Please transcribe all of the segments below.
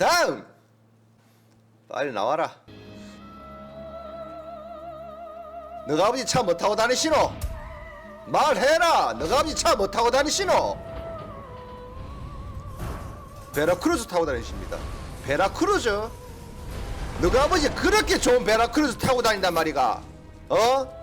다음! 빨리 나와라. 너가 아버지 차 못 타고 다니시노? 말해라! 너가 아버지 차 못 타고 다니시노? 베라크루즈 타고 다니십니다. 베라크루즈? 너가 아버지 그렇게 좋은 베라크루즈 타고 다닌단 말이가 어?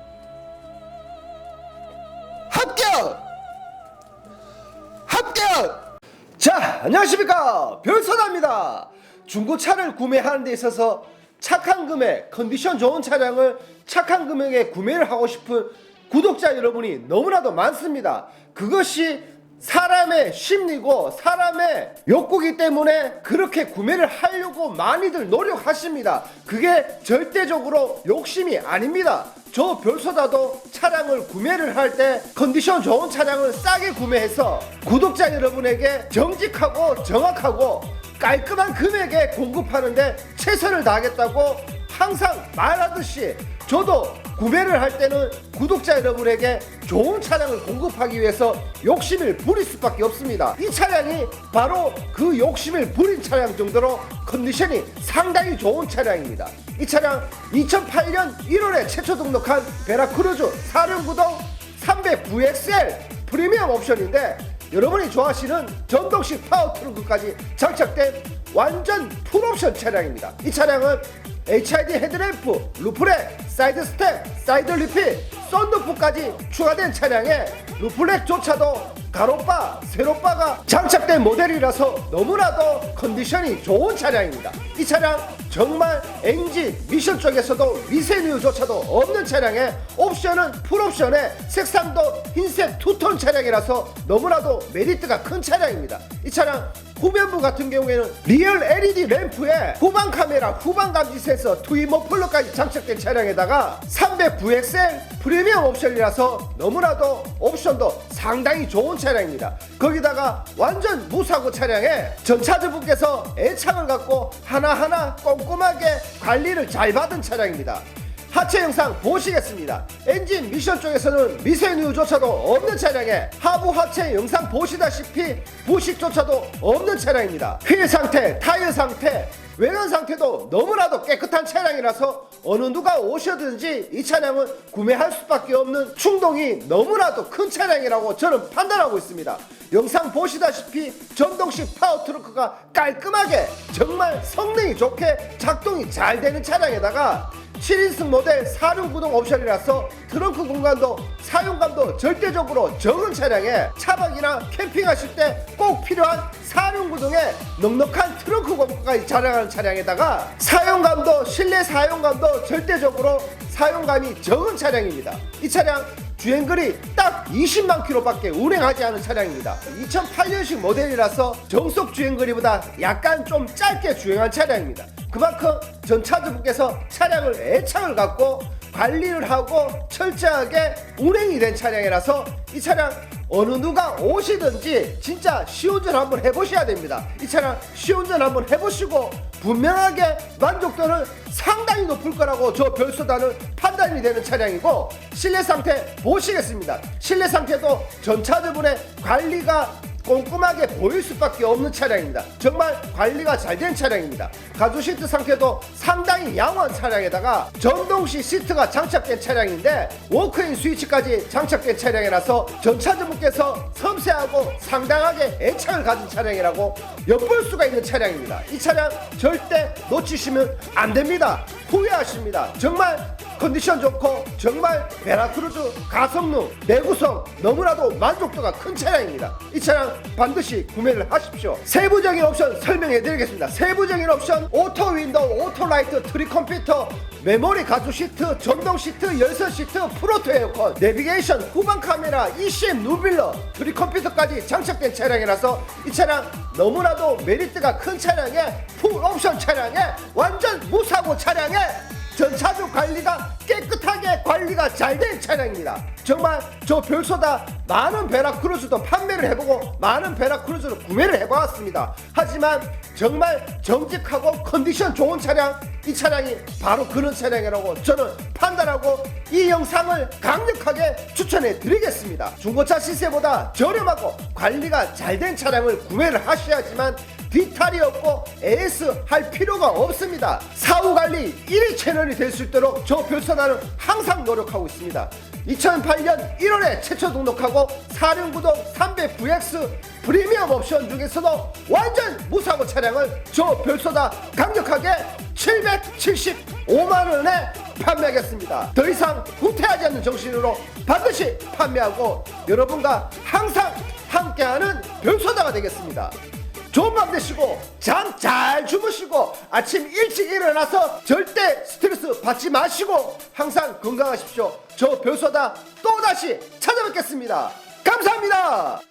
자, 안녕하십니까. 별소다입니다. 중고차를 구매하는 데 있어서 착한 금액, 컨디션 좋은 차량을 착한 금액에 구매를 하고 싶은 구독자 여러분이 너무나도 많습니다. 그것이 사람의 심리고 사람의 욕구기 때문에 그렇게 구매를 하려고 많이들 노력하십니다. 그게 절대적으로 욕심이 아닙니다. 저 별소다도 차량을 구매를 할 때 컨디션 좋은 차량을 싸게 구매해서 구독자 여러분에게 정직하고 정확하고 깔끔한 금액에 공급하는데 최선을 다하겠다고 항상 말하듯이 저도 구매를 할 때는 구독자 여러분에게 좋은 차량을 공급하기 위해서 욕심을 부릴 수밖에 없습니다. 이 차량이 바로 그 욕심을 부린 차량 정도로 컨디션이 상당히 좋은 차량입니다. 이 차량 2008년 1월에 최초 등록한 베라크루즈 사륜구동 309XL 프리미엄 옵션인데 여러분이 좋아하시는 전동식 파워 트렁크까지 장착된 완전 풀옵션 차량입니다. 이 차량은 HID 헤드램프, 루프렉, 사이드 스텝, 사이드 리필, 썬루프까지 추가된 차량에 루프렉조차도 가로바, 세로바가 장착된 모델이라서 너무나도 컨디션이 좋은 차량입니다. 이 차량 정말 엔진, 미션 쪽에서도 미세누유조차도 없는 차량에 옵션은 풀옵션에 색상도 흰색 투톤 차량이라서 너무나도 메리트가 큰 차량입니다. 이 차량 후면부 같은 경우에는 리얼 LED 램프에 후방 카메라, 후방 감지 센서, 투인 머플러까지 장착된 차량에다가 309XL 프리미엄 옵션이라서 너무나도 옵션도 상당히 좋은 차량입니다. 거기다가 완전 무사고 차량에 전차주분께서 애착을 갖고 하나하나 꼼꼼하게 관리를 잘 받은 차량입니다. 하체 영상 보시겠습니다. 엔진 미션 쪽에서는 미세누유조차도 없는 차량에 하부 하체 영상 보시다시피 부식조차도 없는 차량입니다. 휠 상태, 타이어 상태, 외관 상태도 너무나도 깨끗한 차량이라서 어느 누가 오셔든지 이 차량은 구매할 수밖에 없는 충동이 너무나도 큰 차량이라고 저는 판단하고 있습니다. 영상 보시다시피 전동식 파워 트렁크가 깔끔하게 정말 성능이 좋게 작동이 잘 되는 차량에다가 7인승 모델 사륜구동 옵션이라서 트렁크 공간도 사용감도 절대적으로 적은 차량에 차박이나 캠핑하실 때 꼭 필요한 사륜구동에 넉넉한 트렁크 공간까지 자랑하는 차량에다가 사용감도 실내 사용감도 절대적으로 사용감이 적은 차량입니다. 이 차량 주행거리 딱 20만 킬로밖에 운행하지 않은 차량입니다. 2008년식 모델이라서 정속 주행거리보다 약간 좀 짧게 주행한 차량입니다. 그만큼 전차주분께서 차량을 애착을 갖고 관리를 하고 철저하게 운행이 된 차량이라서 이 차량 어느 누가 오시든지 진짜 시운전 한번 해보셔야 됩니다. 이 차량 시운전 한번 해보시고 분명하게 만족도는 상당히 높을 거라고 저 별소다는 판단이 되는 차량이고 실내 상태 보시겠습니다. 실내 상태도 전차주분의 관리가 꼼꼼하게 보일 수밖에 없는 차량입니다. 정말 관리가 잘 된 차량입니다. 가죽 시트 상태도 상당히 양호한 차량에다가 전동식 시트가 장착된 차량인데 워크인 스위치까지 장착된 차량이라서 전차주분께서 섬세하고 상당하게 애착을 가진 차량이라고 엿볼 수가 있는 차량입니다. 이 차량 절대 놓치시면 안 됩니다. 후회하십니다. 정말 컨디션 좋고 정말 베라크루즈 가성능 내구성 너무나도 만족도가 큰 차량입니다. 이 차량 반드시 구매를 하십시오. 세부적인 옵션 설명해 드리겠습니다. 세부적인 옵션 오토 윈도우 오토 라이트 트리 컴퓨터 메모리 가죽 시트 전동 시트 열선 시트 프로토 에어컨 내비게이션 후방 카메라 ECM 누빌러 트리 컴퓨터까지 장착된 차량이라서 이 차량 너무나도 메리트가 큰 차량에 풀 옵션 차량에 완전 무사고 차량에 전차주 관리가 깨끗하게 관리가 잘 된 차량입니다. 정말 저 별소다 많은 베라크루즈도 판매를 해보고 많은 베라크루즈를 구매를 해보았습니다. 하지만 정말 정직하고 컨디션 좋은 차량 이 차량이 바로 그런 차량이라고 저는 판단하고 이 영상을 강력하게 추천해 드리겠습니다. 중고차 시세보다 저렴하고 관리가 잘 된 차량을 구매를 하셔야지만 뒤탈이 없고 AS 할 필요가 없습니다. 사후 관리 1위 채널이 될 수 있도록 저 별선화는 항상 노력하고 있습니다. 2008년 1월에 최초 등록하고 4륜구동 300VX 프리미엄 옵션 중에서도 완전 무사고 차량을 저 별소다 강력하게 775만 원에 판매하겠습니다. 더 이상 후퇴하지 않는 정신으로 반드시 판매하고 여러분과 항상 함께하는 별소다가 되겠습니다. 좋은 밤 되시고 잠 잘 주무시고 아침 일찍 일어나서 절대 스트레스 받지 마시고 항상 건강하십시오. 저 별소다 또다시 찾아뵙겠습니다. 감사합니다.